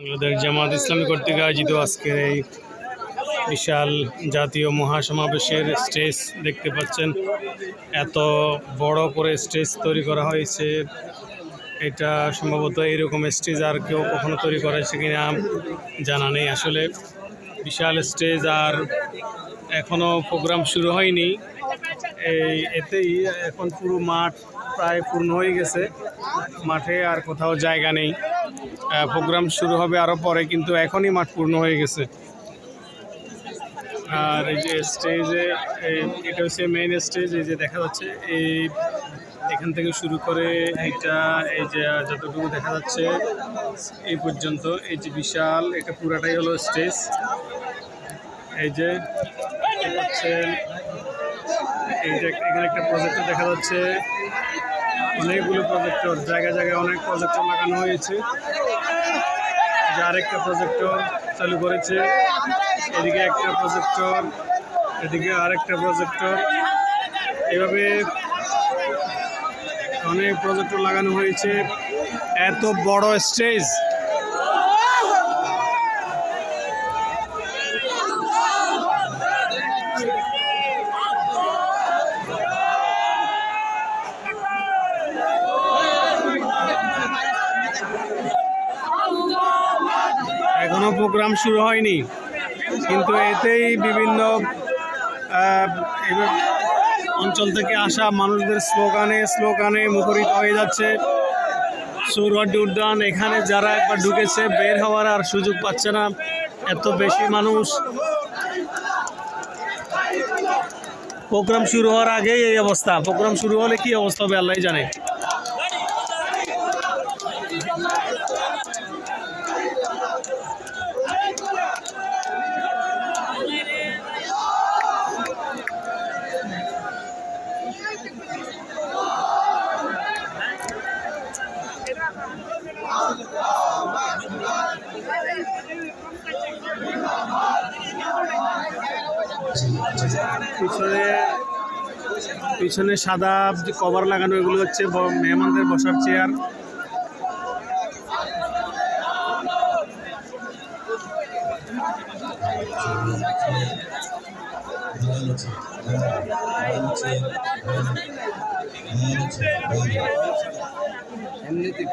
বাংলাদেশ জামাত ইসলামী কর্তৃক আয়োজিত আজকের এই বিশাল জাতীয় মহাসমাবেশের স্টেজ দেখতে পাচ্ছেন। এত বড় করে স্টেজ তৈরি করা হয়েছে। এটা সম্ভবত এরকম স্টেজ আর কেউ কখনো তৈরি করেছে কিনা জানা নেই। আসলে বিশাল স্টেজ আর এখনও প্রোগ্রাম শুরু হয়নি। এই এতেই এখন পুরো মাঠ প্রায় পূর্ণ হয়ে গেছে। মাঠে আর কোথাও জায়গা নেই। প্রোগ্রাম শুরু হবে আরও পরে, কিন্তু এখনই মাঠ পূর্ণ হয়ে গেছে। আর এই যে স্টেজে এটা হচ্ছে মেইন স্টেজ এই যে দেখা যাচ্ছে, এই এখান থেকে শুরু করে এইটা এই যে যতটুকু দেখা যাচ্ছে, এই পর্যন্ত, এই যে বিশাল, এটা পুরাটাই হলো স্টেজ এই যে হচ্ছে এই যে এখানে একটা প্রজেক্ট দেখা যাচ্ছে। অনেকগুলো প্রজেক্টর জায়গায় জায়গায় অনেক প্রজেক্টর লাগানো হয়েছে। যে আরেকটা প্রজেক্টর চালু করেছে। এদিকে একটা প্রজেক্টর এদিকে আরেকটা প্রজেক্টর এভাবে অনেক প্রজেক্টর লাগানো হয়েছে। এত বড় স্টেজ এখনও প্রোগ্রাম শুরু হয়নি। কিন্তু এতেই বিভিন্ন অঞ্চল থেকে আসা মানুষদের স্লোগানে স্লোগানে মুখরিত হয়ে যাচ্ছে। সৌরহাটি উদ্যান, এখানে যারা একবার ঢুকেছে, বের হওয়ার আর সুযোগ পাচ্ছে না। এত বেশি মানুষ। প্রোগ্রাম শুরু হওয়ার আগেই এই অবস্থা। প্রোগ্রাম শুরু হলে কি অবস্থা হবে আল্লাহ জানে। পিছনে পিছনে সাদা যে কভার লাগানো এগুলো হচ্ছে মেহমানদের বসার চেয়ার এমনিতে